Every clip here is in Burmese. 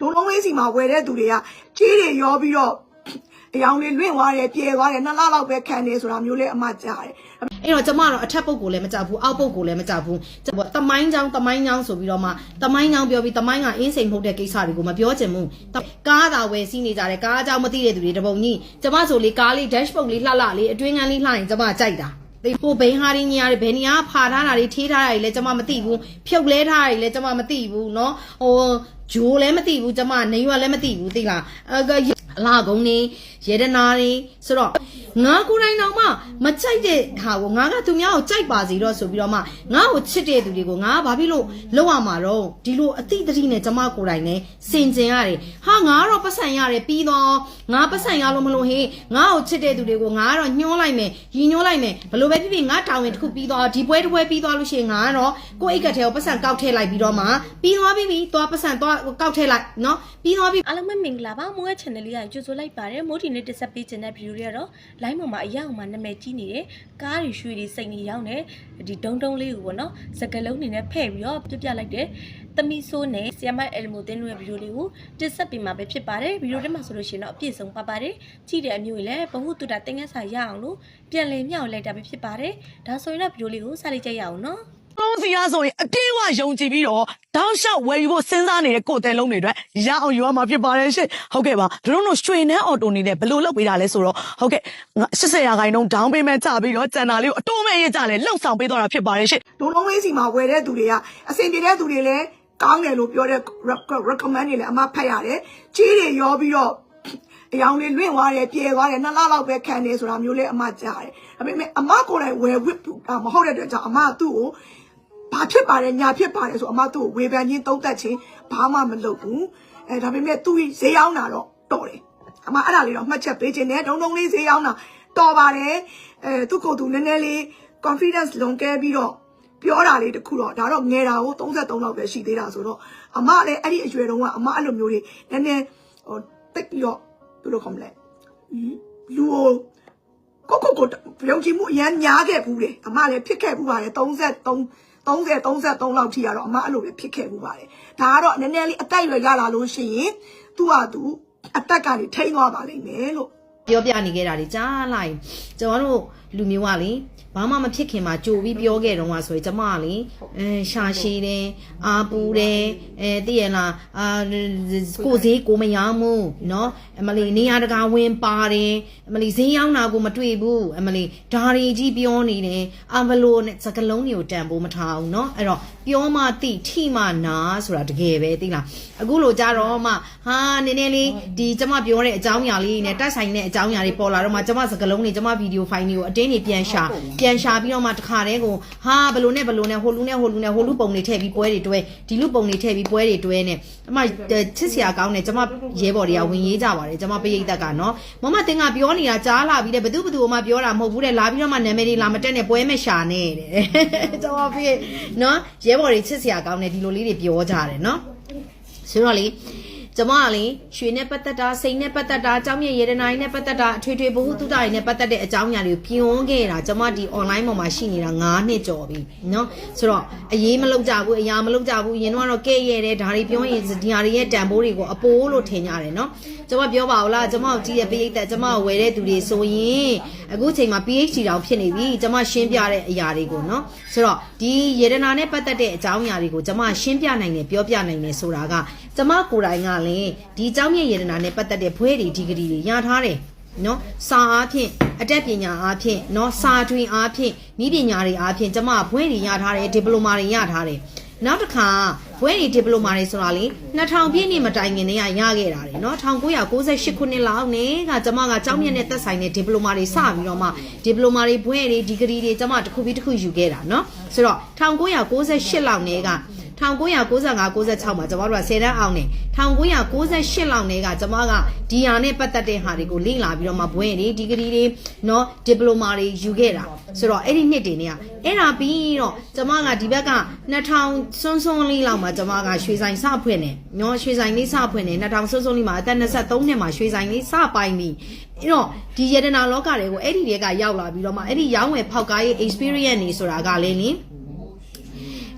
ဒုံလုံးလေးစီမှာဝယ်တဲ့သူတွေကကြီးတွေရောပြီးတော့အယောင်လေးလွင့်သွားတယ်ပြေသွားတယ်နှစ်လလောက်ပဲခံနေဆိုတာမျိုးလေးအမှကြားတယ် အဲ့တော့ကျမတော့အထက်ပုတ်ကိုလည်းမကြောက်ဘူးအောက်ပုတ်ကိုလည်းမကြောက်ဘူးကျမတမိုင်းချောင်းတမိုင်းချောင်းဆိုပြီးတော့မှတမိုင်းချောင်းပြောပြီးတမိုင်းကအင်းစိန်မှုတ်တဲ့ကိစ္စတွေကိုမပြောချင်ဘူးတကားသာဝယ်စီးနေကြတယ်ကားအကြောင်းမသိတဲ့သူတွေတပုံကြီးကျမဆိုလေကားလေး dashboard လေးလှလှလေးအတွင်းကန်းလေးလှရင်ကျမကြိုက်တာဒီပိုဘိန်းဟာရင်းကြီးရတယ်ဘယ်နေရာဖာထားတာတွေထေးထားတာတွေလည်းကျမမသိဘူးဖြုတ်လဲထားတာတွေလည်းကျမမသိဘူးเนาะဟို ဂျိုးလည်းမသိဘူးကျမနေရွက်လည်းမသိဘူးသိလားအဲအလားကုန်းနေရေဒနာတွေဆိုတော့ ငါကိုယ်တိုင်တော့မှမကြိုက်တဲ့ဟာကိုငါကသူများကိုကြိုက်ပါစီတော့ဆိုပြီးတော့မှငါ့ကိုချစ်တဲ့သူတွေကိုငါကဘာဖြစ်လို့လောက်ရမှာတော့ဒီလိုအတိအတိနဲ့ကျမကိုယ်တိုင်နဲ့စင်ကြင်ရတယ်ဟာငါကတော့ပတ်စံရတယ်ပြီးတော့ငါပတ်စံရလို့မလို့ဟေးငါ့ကိုချစ်တဲ့သူတွေကိုငါကတော့ညှိုးလိုက်မယ်ရည်ညှိုးလိုက်မယ်ဘလို့ပဲဖြစ်ဖြစ်ငါတောင်းရင်တစ်ခုပြီးတော့ဒီပွဲတစ်ပွဲပြီးသွားလို့ရှိရင်ငါကတော့ကိုယ့်အိတ်ကထဲကိုပတ်စံကောက်ထည့်လိုက်ပြီးတော့မှပြီးသွားပြီပြီသွားပတ်စံသွားကောက်ထည့်လိုက်နော်ပြီးသွားပြီအားလုံးပဲမင်္ဂလာပါမိုးရဲ့ channel လေးကကြိုဆိုလိုက်ပါတယ်မိုးဒီနေ့တက်ဆက်ပေးခြင်းတဲ့ video တွေကတော့ line ပေါ်မှာအရောက်မှာနာမည်ကြီးနေတယ်ကားတွေရွှေတွေစိတ်တွေရောက်နေဒီဒုံဒုံလေးကိုပေါ့နော်စကလုံးနေနဲ့ဖဲ့ပြီးတော့ပြပြလိုက်တယ်သမီးဆိုးနဲ့ဆီယမအယ်လမိုတင်းတို့ရဲ့ video လေးကိုတက်ဆက်ပေးမှာပဲဖြစ်ပါတယ် video ထဲမှာဆိုလို့ရှိရင်တော့အပြည့်စုံပါပါတယ်ကြည့်တဲ့အမျိုးကြီးလည်းဘဟုတုတတင်ငန်းစာရအောင်လို့ပြန်လည်မြောက်လိုက်တာပဲဖြစ်ပါတယ်ဒါဆိုရင်တော့ video လေးကိုစလိုက်ကြရအောင်နော် သုံးစီရဆိုရင်အပြည့်အဝယုံကြည်ပြီးတော့တောင်းလျှောက်ဝယ်ယူဖို့စဉ်းစားနေတဲ့ကိုယ်တဲလုံးတွေအတွက်ရအောင်ယူရမှာဖြစ်ပါတယ်ရှင့်ဟုတ်ကဲ့ပါတို့တို့ရွှေနှန်းအော်တိုနေနဲ့ဘယ်လိုလုပ်ပေးတာလဲဆိုတော့ဟုတ်ကဲ့80ရာခိုင်နှုန်း down payment ချပြီးတော့ကျန်တာလေးကိုအတိုးမဲ့ရကြလဲလှုပ်ဆောင်ပေးတော့တာဖြစ်ပါတယ်ရှင့်ဒုံလုံးလေးစီမှာဝယ်တဲ့သူတွေကအဆင်ပြေတဲ့သူတွေလည်းကောင်းတယ်လို့ပြောတဲ့ recommend တွေလည်းအမှဖတ်ရတယ်ကြီးတွေရောပြီးတော့အယောင်လေးလွင့်သွားတယ်ပြေသွားတယ်နှစ်လလောက်ပဲခံနေဆိုတာမျိုးလေးအမှကြားတယ်ဒါပေမဲ့အမကိုယ်တိုင်ဝယ်ဝစ်မဟုတ်တဲ့အတွက်ကြောင့်အမကသူ့ကို ဘာဖြစ်ပါတယ်ညာဖြစ်ပါတယ်ဆိုအမသူ့ကိုဝေဖန်ခြင်းသုံးသပ်ခြင်းဘာမှမလုပ်ဘူးအဲဒါပေမဲ့သူဈေးရောက်တာတော့တော်တယ်အမအဲ့ဒါလေးတော့မှတ်ချက်ပေးခြင်းနဲ့ဒုံဒုံလေးဈေးရောက်တာတော်ပါတယ်အဲသူ့ကိုယ်သူနည်းနည်းလေး confidence လွန်ကဲပြီးတော့ပြောတာလေးတခုတော့ဒါတော့ငယ်တာကို33လောက်ပဲရှိသေးတာဆိုတော့အမလည်းအဲ့ဒီအရွယ်တုန်းကအမအဲ့လိုမျိုးတွေနည်းနည်းဟိုတိတ်ပြီးတော့ဘယ်လိုခေါ်မလဲလူကိုကိုကိုကိုပြုံးချမှုအရန်ညားခဲ့ဘူးတယ်အမလည်းဖြစ်ခဲ့ဘူးပါတယ်33 30 33လောက်ထိရတော့အမအဲ့လိုပဲဖြစ်ခဲ့ဘူးပါတယ်ဒါကတော့နည်းနည်းလေးအတိုက်ရွယ်ရလာလို့ရှိရင်သူ့ဟာသူအတက်ကနေထိန်းသွားပါလိမ့်မယ်လို့ပြောပြနေခဲ့တာတွေကြားလိုက်ကျွန်တော်တို့ လူမျိုးကလေဘာမှမဖြစ်ခင်မှာကြိုပြီးပြောခဲ့တော့မှဆိုရင်ကျမကလေအဲရှာရှည်တယ်အာပူတယ်အဲသိရလားအာကိုဈေးကိုမရောင်းဘူးနော်အမလီနေရတကာဝင်ပါတယ်အမလီဈေးရောင်းတာကိုမတွေ့ဘူးအမလီဒါရီကြီးပြောနေတယ်အမလိုနဲ့စကလုံးတွေကိုတန်ဖို့မထားဘူးနော်အဲ့တော့ပြောမှသိထိမှနာဆိုတာတကယ်ပဲသိလားအခုလိုကြတော့မှဟာနည်းနည်းလေးဒီကျမပြောတဲ့အကြောင်းအရာလေးနဲ့တိုက်ဆိုင်တဲ့အကြောင်းအရာတွေပေါ်လာတော့မှကျမစကလုံးတွေကျမဗီဒီယိုဖိုင်တွေကိုအတင်းတွေပြန်ရှာပြန်ရှာပြီးတော့မှတခါတည်းကိုဟာဘလို့နဲ့ဘလို့နဲ့ဟိုလူနဲ့ဟိုလူနဲ့ဟိုလူပုံတွေထည့်ပြီးပွဲတွေတွဲဒီလူပုံတွေထည့်ပြီးပွဲတွေတွဲနဲ့ကျမချစ်စရာကောင်းတယ်ကျမရဲဘော်တွေကဝင်ရေးကြပါတယ်ကျမပရိသတ်ကနော်မမတင်ကပြောနေတာကြားလာပြီးတဲ့ဘသူဘသူမှပြောတာမဟုတ်ဘူးတဲ့လာပြီးတော့မှနာမည်တွေလာမတက်နဲ့ပွဲမဲ့ရှာနဲ့တဲ့ကျမပြေနော်ရဲဘော်တွေချစ်စရာကောင်းတယ်ဒီလိုလေးတွေပြောကြတယ်နော်ဆိုတော့လေ ကျမကလေရွှေနဲ့ပတ်သက်တာစိန်နဲ့ပတ်သက်တာအကြောင်းမြရေဒနာရင်းနဲ့ပတ်သက်တာအထွေထွေဘ ഹു တုဒ္ဒရင်းနဲ့ပတ်သက်တဲ့အကြောင်းအရာတွေကိုပြွန်းခဲ့တာကျမဒီ online ပေါ်မှာရှိနေတာ9နှစ်ကျော်ပြီเนาะဆိုတော့အရေးမလုပ်ကြဘူးအရာမလုပ်ကြဘူးရင်တော့ကဲ့ရဲ့တဲ့ဒါတွေပြောရင်ဒီဟာတွေရဲ့တန်ဖိုးတွေကိုအပိုးလို့ထင်ကြတယ်เนาะကျမပြောပါဦးလားကျမကိုကြည့်ရပိတ်သက်ကျမကိုဝယ်တဲ့သူတွေဆိုရင်အခုချိန်မှာ PhD တောင်ဖြစ်နေပြီကျမရှင်းပြတဲ့အရာတွေကိုเนาะဆိုတော့ဒီရေဒနာနဲ့ပတ်သက်တဲ့အကြောင်းအရာတွေကိုကျမရှင်းပြနိုင်တယ်ပြောပြနိုင်တယ်ဆိုတာကကျမကိုယ်တိုင်ကလ လည်းဒီအကြောင်းမြရေဒနာနဲ့ပတ်သက်တဲ့ဘွဲတွေဒီဂရီတွေရထားတယ်နော်စာအားဖြင့်အတက်ပညာအားဖြင့်နော်စာတွင်အားဖြင့်ဤပညာတွေအားဖြင့်ကျမဘွဲတွေရထားတယ်ဒီပလိုမာတွေရထားတယ်နောက်တစ်ခါဘွဲတွေဒီပလိုမာတွေဆိုတာလေ2000ပြည့်နှစ်မတိုင်ခင်တည်းကရခဲ့တာတယ်နော်1998ခုနှစ်လောက်နဲ့ကကျမကကျောင်းမြတ်နဲ့သက်ဆိုင်တဲ့ဒီပလိုမာတွေစပြီးတော့မှဒီပလိုမာတွေဘွဲတွေဒီဂရီတွေကျမတစ်ခုပြီးတစ်ခုယူခဲ့တာနော်ဆိုတော့1998လောက်နဲ့က 1995-96မှာကျမတို့က10တန်းအောင်နေ1998လောက်နေကကျမကဒီယာနဲ့ပတ်သက်တဲ့ဟာတွေကိုလေ့လာပြီးတော့မှဘွဲ့တွေဒီဂရီတွေနော်ဒီပလိုမာတွေယူခဲ့တာဆိုတော့အဲ့ဒီနှစ်တွေနေကအဲ့ဒါပြီးတော့ကျမကဒီဘက်က2000စွန်းစွန်းလေးလောက်မှာကျမကရွှေဆိုင်စဖွင့်နေနော်ရွှေဆိုင်လေးစဖွင့်နေ2000စွန်းစွန်းလေးမှာအသက်23နှစ်မှာရွှေဆိုင်လေးစပိုင်ပြီအဲ့တော့ဒီယတနာလောကတွေကိုအဲ့ဒီတွေကရောက်လာပြီးတော့မှအဲ့ဒီရောင်းဝယ်ဖောက်ကားရေး experience နေဆိုတာကလည်းလင်း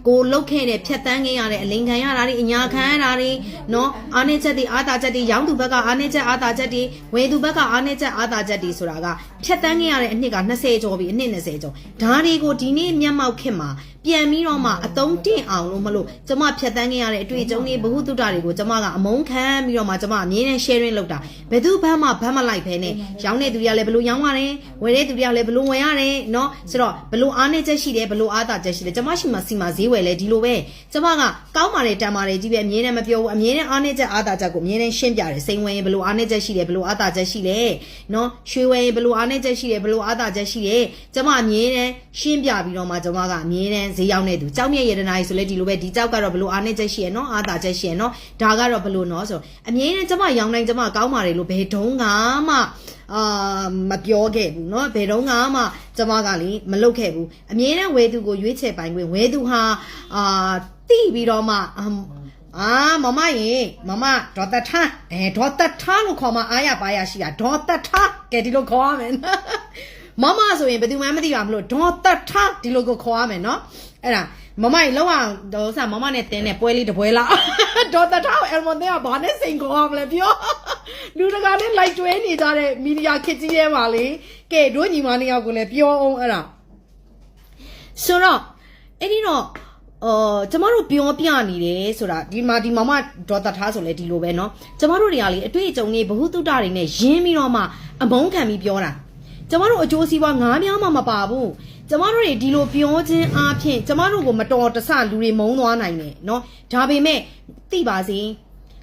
ကိုလုတ်ခဲ့တဲ့ဖြတ်တန်းခဲ့ရတဲ့အလိန်ခံရတာတွေအညာခံရတာတွေနော်အားနေချက်တွေအာသာချက်တွေရောင်းသူဘက်ကအားနေချက်အာသာချက်တွေဝယ်သူဘက်ကအားနေချက်အာသာချက်တွေဆိုတာကဖြတ်တန်းခဲ့ရတဲ့အနှစ်က20ကျော်ပြီအနှစ်20ကျော်ဒါတွေကိုဒီနေ့မျက်မှောက်ခင်မှာပြန်ပြီးတော့မှအတုံးတင်အောင်လို့မလို့ကျမဖြတ်တန်းခဲ့ရတဲ့အတွေ့အကြုံတွေဘ ഹു တုတ္တတွေကိုကျမကအမုန်းခံပြီးတော့မှကျမအမြဲတမ်း sharing လုပ်တာဘယ်သူဘမ်းမှဘမ်းမလိုက်ဖဲနဲ့ရောင်းတဲ့သူတွေကလည်းဘလို့ရောင်းရတယ်ဝယ်တဲ့သူတွေကလည်းဘလို့ဝယ်ရတယ်เนาะဆိုတော့ဘလို့အားနေချက်ရှိတယ်ဘလို့အားသာချက်ရှိတယ်ကျမရှိမှစီမဈေးဝယ် ယ်အတွက်လည်းဒီလိုပဲကျမကကောင်းပါတယ်တန်ပါတယ်ကြီးပဲအမြဲတမ်းမပြောဘူးအမြဲတမ်းအားနေချက်အားသာချက်ကိုအမြဲတမ်းရှင်းပြတယ်စိန်ဝင်ဘယ်လိုအားနေချက်ရှိတယ်ဘယ်လိုအားသာချက်ရှိလဲနော်ရွှေဝင်ဘယ်လိုအားနေချက်ရှိတယ်ဘယ်လိုအားသာချက်ရှိတယ်ကျမအမြဲတမ်းရှင်းပြပြီးတော့မှကျမကအမြဲတမ်းဈေးရောက်နေသူကြောက်မြက်ရတနာကြီးဆိုလဲဒီလိုပဲဒီကြောက်ကတော့ဘယ်လိုအားနေချက်ရှိရနော်အားသာချက်ရှိရနော်ဒါကတော့ဘယ်လိုနော်ဆိုအမြဲတမ်းကျမရောင်းတိုင်းကျမကောင်းပါတယ်လို့ဘယ်တုန်းကမှ အာမပြောခဲ့ဘူးเนาะဘယ်တော့မှကျမကလေမလုပ်ခဲ့ဘူးအမြဲတမ်းဝဲသူကိုရွေးချယ်ပိုင်ခွင့်ဝဲသူဟာအာတိပြီးတော့မှအမ်အာမမရေမမဒေါ်တထအဲဒေါ်တထလို့ခေါ်မှအားရပါရရှိတာဒေါ်တထကဲဒီလိုခေါ်ရမယ်နော်မမဆိုရင်ဘယ်သူမှမသိပါမလို့ဒေါ်တထဒီလိုကိုခေါ်ရမယ်နော် အဲ့ဒါမမကြီးလောက်အောင်ဒေါ်ဆာမမနဲ့တင်းတဲ့ပွဲလေးတစ်ပွဲလားဒေါ်တထအယ်မွန်တဲ့ကဘာနဲ့စိန်ခေါ်ရမလဲပြောလူတကာနဲ့လိုက်ကျွဲနေကြတဲ့မီဒီယာခစ်ကြီးရဲပါလေကဲတို့ညီမနှစ်ယောက်ကိုလည်းပြောအောင်အဲ့ဒါဆိုတော့အဲ့ဒီတော့အော်ကျမတို့ပြောပြနေတယ်ဆိုတာဒီမှာဒီမမဒေါ်တထားဆိုလဲဒီလိုပဲเนาะကျမတို့တွေကလေအတွေ့အကြုံတွေဘ ഹു တုတ္တတွေနဲ့ရင်းပြီးတော့မှအမုန်းခံပြီးပြောတာကျမတို့အကျိုးစီးပွားငားများမှမပါဘူး ကျမတို့တွေဒီလိုပြောခြင်းအပြင်ကျမတို့ကိုမတော်တဆလူတွေမုန်းသွားနိုင်တယ်เนาะဒါပေမဲ့သိပါစေ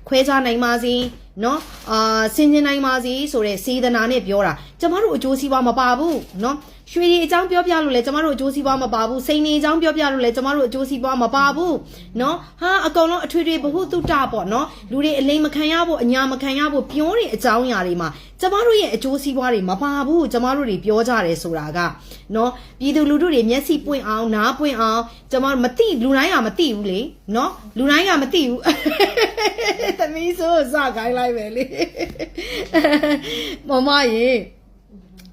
ခွဲခြားနိုင်ပါစေ နော်အာဆင်ခြင်နိုင်ပါစီဆိုတဲ့စေတနာနဲ့ပြောတာကျမတို့အကျိုးစီးပွားမပါဘူးနော်ရွှေရီအကြောင်းပြောပြလို့လဲကျမတို့အကျိုးစီးပွားမပါဘူးစိန်နေအကြောင်းပြောပြလို့လဲကျမတို့အကျိုးစီးပွားမပါဘူးနော်ဟာအကောင်လုံးအထွေထွေဘဟုတုတပေါ့နော်လူတွေအလိမ်မခံရဖို့အညာမခံရဖို့ပြောတဲ့အကြောင်းအရာတွေမှာကျမတို့ရဲ့အကျိုးစီးပွားတွေမပါဘူးကျမတို့တွေပြောကြတယ်ဆိုတာကနော်ပြည်သူလူထုတွေမျက်စိပွင့်အောင်နားပွင့်အောင်ကျမမသိလူတိုင်းကမသိဘူးလေနော်လူတိုင်းကမသိဘူးသမီးဆိုစကိုင်းလာက်ပဲလေမမရေ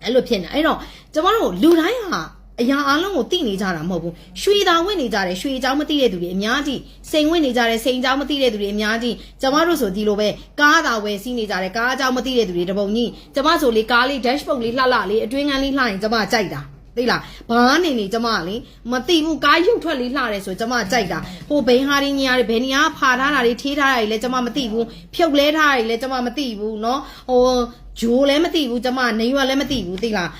အဲ့လိုဖြစ်နေအဲ့တော့ကျမတို့လူတိုင်းဟာအရာအလုံးကိုသိနေကြတာမဟုတ်ဘူးရွှေတာဝင်နေကြတယ်ရွှေအကြောင်းမသိတဲ့သူတွေအများကြီးစိန်ဝင်နေကြတယ်စိန်အကြောင်းမသိတဲ့သူတွေအများကြီးကျမတို့ဆိုဒီလိုပဲကားသာဝယ်စီးနေကြတယ်ကားအကြောင်းမသိတဲ့သူတွေတပုံကြီးကျမဆိုလေကားလေး dashboard လေးလှလှလေးအတွင်းကန်းလေးလှရင်ကျမကြိုက်တာ သိလားဘာနေနေကျမလေမသိဘူးကားရုပ်ထွက်လေးလှတယ်ဆိုကျမကြိုက်တာဟိုဘိန်းဟာရင်းကြီးရတယ်ဘယ်နေရာဖာထားတာတွေထေးထားတာတွေလည်းကျမမသိဘူးဖြုတ်လဲထားတာတွေလည်းကျမမသိဘူးเนาะဟို ဂျိုးလည်းမသိဘူးကျမနေရွက်လည်းမသိဘူးသိလား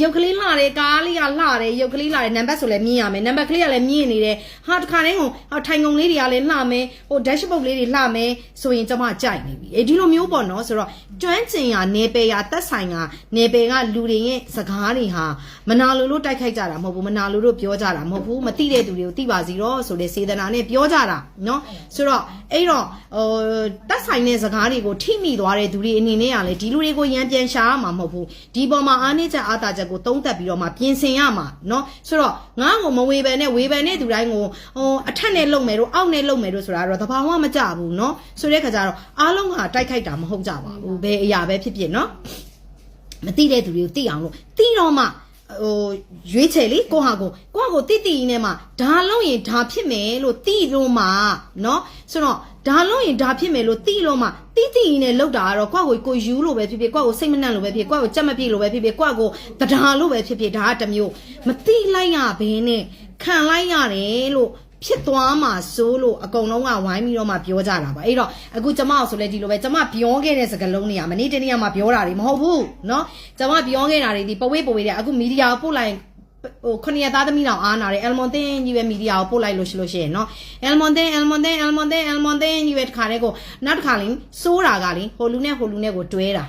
ရုပ်ကလေးလှတယ်ကားလေးကလှတယ်ရုပ်ကလေးလှတယ်နံပါတ်ဆိုလည်းမြင်ရမယ်နံပါတ်ကလေးကလည်းမြင်နေတယ်ဟာတခါတိုင်းဟိုထိုင်ကုန်လေးတွေကလည်းလှမယ်ဟို dashboard လေးတွေလှမယ်ဆိုရင်ကျမကြိုက်နေပြီအေးဒီလိုမျိုးပေါ့နော်ဆိုတော့ကျွမ်းကျင်ရာနေပယ်ရာတက်ဆိုင်ရာနေပယ်ကလူတွေရဲ့စကားတွေဟာမနာလိုလို့တိုက်ခိုက်ကြတာမဟုတ်ဘူးမနာလိုလို့ပြောကြတာမဟုတ်ဘူးမသိတဲ့သူတွေကိုသိပါစီတော့ဆိုတဲ့စေတနာနဲ့ပြောကြတာနော်ဆိုတော့အဲ့တော့ဟိုတက်ဆိုင်တဲ့စကားတွေကိုထိမိသွားတဲ့သူတွေအနေနဲ့ကလည်းဒီလူတွေကိုရန်ပြန်ရှာရမှာမဟုတ်ဘူးဒီပေါ်မှာအားနည်းချက်အားသာချက်ကိုသုံးသပ်ပြီးတော့မှပြင်ဆင်ရမှာเนาะဆိုတော့ငါ့ကိုမဝေဘန်နဲ့ဝေဘန်နဲ့သူတိုင်းကိုဟိုအထက်နဲ့လုံမယ်တို့အောက်နဲ့လုံမယ်တို့ဆိုတာတော့သဘာဝမကြဘူးเนาะဆိုတဲ့ခါကျတော့အားလုံးကတိုက်ခိုက်တာမဟုတ်ကြပါဘူးဘယ်အရာပဲဖြစ်ဖြစ်เนาะ မသိတဲ့သူတွေကိုသိအောင်လို့သိတော့မှ ဟိုရွေးချယ်လေကိုဟာကိုကိုဟာကိုတိတိနဲ့မှဒါလုံးရင်ဒါဖြစ်မယ်လို့သိလို့မှเนาะဆိုတော့ဒါလုံးရင်ဒါဖြစ်မယ်လို့သိလို့မှတိတိနဲ့လောက်တာကတော့ကိုဟာကိုကိုယူလို့ပဲဖြစ်ဖြစ်ကိုဟာကိုစိတ်မနှံ့လို့ပဲဖြစ်ကိုဟာကိုကြက်မပြေလို့ပဲဖြစ်ဖြစ်ကိုဟာကိုတရားလို့ပဲဖြစ်ဖြစ်ဒါကတစ်မျိုးမသိလိုက်ရဘဲနဲ့ခံလိုက်ရတယ်လို့ ဖြစ်သွားမှာစိုးလို့အကုန်လုံးကဝိုင်းပြီးတော့မှပြောကြတာပါအဲ့တော့အခုကျမအောင်ဆိုလဲဒီလိုပဲကျမပြောခဲ့တဲ့စကားလုံးတွေကမနေ့တနေ့ကမှပြောတာတွေမဟုတ်ဘူးเนาะကျမပြောခဲ့တာတွေဒီပဝေးပဝေးတဲ့အခုမီဒီယာကိုပို့လိုက်ဟိုခဏရသားသမီးတောင်အားနာတယ်အယ်မွန်တင်ကြီးပဲမီဒီယာကိုပို့လိုက်လို့ရှိလို့ရှိရင်เนาะအယ်မွန်တင်အယ်မွန်တင်အယ်မွန်တင်အယ်မွန်တင်ကြီးပဲတစ်ခါတည်းကိုနောက်တစ်ခါလင်းစိုးတာကလင်းဟိုလူနဲ့ဟိုလူနဲ့ကိုတွဲတာ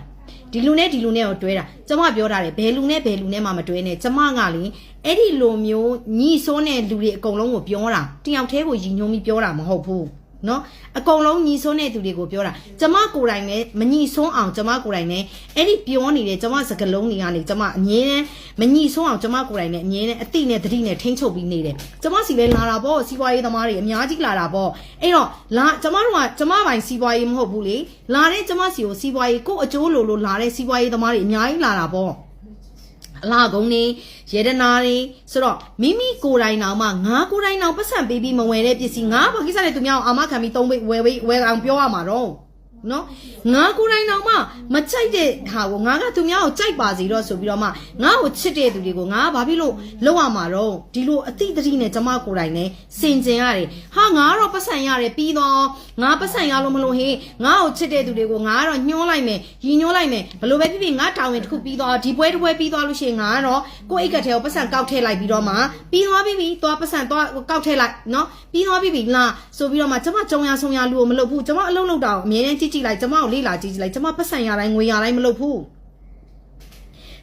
ဒီလူနဲ့ဒီလူနဲ့ကိုတွဲတာကျမပြောတာတယ်ဘယ်လူနဲ့ဘယ်လူနဲ့မှမတွဲနဲ့ကျမကလင်းအဲ့ဒီလိုမျိုးညီဆိုးတဲ့လူတွေအကုန်လုံးကိုပြောတာတယောက်တည်းကိုရည်ညွှန်းပြီးပြောတာမဟုတ်ဘူး နော်အကုန်လုံးညီဆိုးတဲ့သူတွေကိုပြောတာကျမကိုယ်တိုင်လည်းမညီဆိုးအောင်ကျမကိုယ်တိုင်လည်းအဲ့ဒီပြောနေတဲ့ကျမစကလုံးတွေကနေကျမအငြင်းနဲ့မညီဆိုးအောင်ကျမကိုယ်တိုင်လည်းအငြင်းနဲ့အတိနဲ့တတိနဲ့ထိန်းချုပ်ပြီးနေတယ်ကျမစီလဲလာတာပေါ့စီးပွားရေးသမားတွေအများကြီးလာတာပေါ့အဲ့တော့လာကျမတို့ကကျမပိုင်စီးပွားရေးမဟုတ်ဘူးလေလာတဲ့ကျမစီကိုစီးပွားရေးကိုယ့်အကျိုးလိုလိုလာတဲ့စီးပွားရေးသမားတွေအများကြီးလာတာပေါ့ အလားကုန်းနေရေဒနာတွေဆိုတော့မိမိကိုယ်တိုင်တောင်မှငါကိုယ်တိုင်တောင်ပတ်စံပေးပြီးမဝယ်တဲ့ပစ္စည်းငါဘာကိစ္စလဲသူများအောင်အာမခံပြီးသုံးပေးဝယ်ပေးဝယ်အောင်ပြောရမှာတော့ နော်ငါကိုယ်တိုင်တောင်မှမကြိုက်တဲ့ဟာကိုငါကသူများကိုကြိုက်ပါစီတော့ဆိုပြီးတော့မှငါ့ကိုချစ်တဲ့သူတွေကိုငါဘာဖြစ်လို့လောက်ရမှာတော့ဒီလိုအတိအတိနဲ့ကျမကိုယ်တိုင်နဲ့စင်ကြင်ရတယ်ဟာငါကတော့ပတ်စံရတယ်ပြီးတော့ငါပတ်စံရလို့မလို့ဟေးငါ့ကိုချစ်တဲ့သူတွေကိုငါကတော့ညှိုးလိုက်မယ်ရီညှိုးလိုက်မယ်ဘလို့ပဲဖြစ်ဖြစ်ငါတာဝန်တစ်ခုပြီးတော့ဒီပွဲတစ်ပွဲပြီးသွားလို့ရှိရင်ငါကတော့ကိုယ့်အိတ်ကထဲကိုပတ်စံကောက်ထည့်လိုက်ပြီးတော့မှပြီးသွားပြီပြီသွားပတ်စံသွားကောက်ထည့်လိုက်နော်ပြီးသွားပြီပြီလားဆိုပြီးတော့မှကျမကြုံရဆုံရလူကိုမလုပ်ဘူးကျမအလုံးလုံးတောင်အမြဲတမ်းကြည့်ကြည့်လိုက်ကျမကိုလေ့လာကြည့်ကြည့်လိုက်ကျမပတ်စံရတိုင်းငွေရတိုင်းမလုပ်ဘူး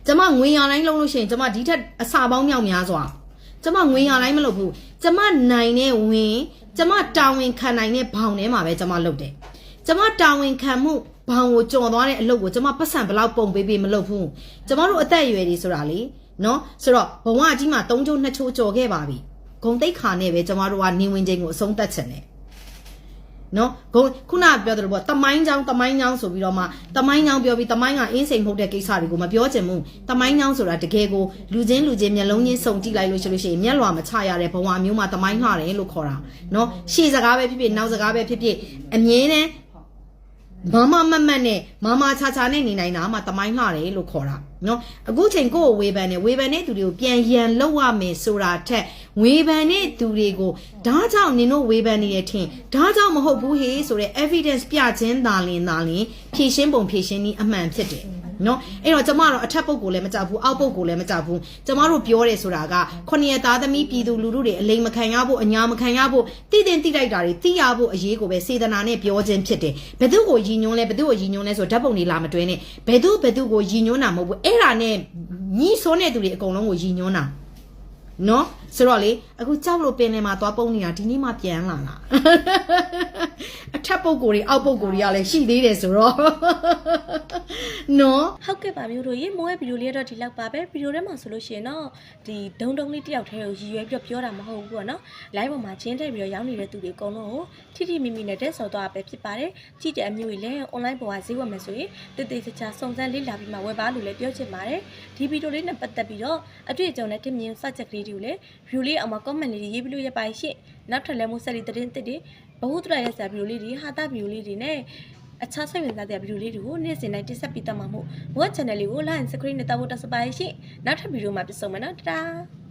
ကျမငွေရတိုင်းလုံးလို့ရှိရင်ကျမဒီထက်အစာပေါင်းမြောက်များစွာကျမငွေရတိုင်းမလုပ်ဘူးကျမနိုင်တဲ့ဝင်ကျမတာဝန်ခံနိုင်တဲ့ဘောင်ထဲမှာပဲကျမလုပ်တယ်ကျမတာဝန်ခံမှုဘောင်ကိုကြော်သွားတဲ့အလုပ်ကိုကျမပတ်စံဘယ်လောက်ပုံပေးပေးမလုပ်ဘူးကျမတို့အသက်အရွယ်တွေဆိုတာလေနော်ဆိုတော့ဘဝကြီးမှာ၃ချိုး၂ချိုးကြော်ခဲ့ပါပြီဂုံတိတ်ခါနဲ့ပဲကျမတို့ကနေဝင်ချင်းကိုအဆုံးသတ်ချင်တယ် နော်ဂုံခုနပြောသလိုပေါ့တမိုင်းချောင်းတမိုင်းချောင်းဆိုပြီးတော့မှတမိုင်းချောင်းပြောပြီးတမိုင်းကအင်းစိန်မဟုတ်တဲ့ကိစ္စတွေကိုမပြောချင်ဘူးတမိုင်းချောင်းဆိုတာတကယ်ကိုလူချင်းလူချင်းမျက်လုံးချင်းစုံကြည့်လိုက်လို့ရှိလို့ရှိရင်မျက်လွှာမချရတဲ့ဘဝမျိုးမှာတမိုင်းလှတယ်လို့ခေါ်တာနော်ရှေ့စကားပဲဖြစ်ဖြစ်နောက်စကားပဲဖြစ်ဖြစ်အမြဲတမ်း မမမတ်မတ်နဲ့မမချာချာနဲ့နေနိုင်တာမှတမိုင်းလှတယ်လို့ခေါ်တာနော်အခုချိန်ကိုယ့်ကိုဝေဖန်နေဝေဖန်တဲ့သူတွေကိုပြန်ရန်လောက်ရမယ်ဆိုတာထက်ဝေဖန်တဲ့သူတွေကိုဒါကြောင့်နင်တို့ဝေဖန်နေရထင်ဒါကြောင့်မဟုတ်ဘူးဟေးဆိုတဲ့ evidence ပြခြင်းသာလင်သာလင်ဖြည့်ရှင်းပုံဖြည့်ရှင်းနည်းအမှန်ဖြစ်တယ် နော်အဲ့တော့ကျမတို့အထက်ပုတ်ကိုလည်းမကြောက်ဘူးအောက်ပုတ်ကိုလည်းမကြောက်ဘူးကျမတို့ပြောတယ်ဆိုတာကခုနှစ်ရက်သားသမီးပြည်သူလူထုတွေအလိမ်မခံရဖို့အညာမခံရဖို့တည်တင်တိတိုက်တာတွေသိရဖို့အရေးကိုပဲစေတနာနဲ့ပြောခြင်းဖြစ်တယ်ဘယ်သူကိုယဉ်ညွန်းလဲဘယ်သူကိုယဉ်ညွန်းလဲဆိုဓာတ်ပုံတွေလာမတွဲနဲ့ဘယ်သူဘယ်သူကိုယဉ်ညွန်းတာမဟုတ်ဘူးအဲ့ဒါနဲ့ညီးစိုးတဲ့သူတွေအကုန်လုံးကိုယဉ်ညွန်းတာ နော်ဆိုတော့လေအခုကြောက်လို့ပင်လယ်မှာသွားပုံနေတာဒီနေ့မှပြန်လာတာအထက်ပုတ်ကိုတွေအောက်ပုတ်ကိုတွေကလည်းရှိသေးတယ်ဆိုတော့နော်ဟုတ်ကဲ့ပါမျိုးတို့ရေမိုးရဲ့ဗီဒီယိုလေးတော့ဒီလောက်ပါပဲဗီဒီယိုထဲမှာဆိုလို့ရှိရင်တော့ဒီဒုံဒုံလေးတယောက်တည်းကိုရည်ရွယ်ပြီးတော့ပြောတာမဟုတ်ဘူးပေါ့နော် live ပေါ်မှာချင်းထည့်ပြီးတော့ရောင်းနေတဲ့သူတွေအကုန်လုံးကိုထိထိမိမိနဲ့တက်ဆော်သွားပဲဖြစ်ပါတယ်ကြည့်တဲ့အမျိုးကြီးလည်း online ပေါ်ကဈေးဝယ်မယ်ဆိုရင်တိတိကျကျစုံစမ်းလေ့လာပြီးမှဝယ်ပါလို့လည်းပြောချင်ပါတယ်ဒီဗီဒီယိုလေးနဲ့ပတ်သက်ပြီးတော့အတွေ့အကြုံနဲ့တင်မြင်စချက်ကလေးတွေကိုလည်း view လေးအောင်မှာ comment လေးတွေရေးပြီးလို့ရပါရှင့်နောက်ထပ်လည်းမိုးဆက်လေးသတင်းတစ်တွေဘဝတရရဲ့စာဗီဒီယိုလေးတွေဟာတာဗီဒီယိုလေးတွေနဲ့အခြားဆက်ဝင်စားတဲ့ဗီဒီယိုလေးတွေကိုနေ့စဉ်တိုင်းတင်ဆက်ပေးတတ်မှာမို့ web channel လေးကို like and subscribe နဲ့တောက်ဖို့တက်စပါရှင့်နောက်ထပ်ဗီဒီယိုမှာပြန်ဆုံမယ်နော်တတား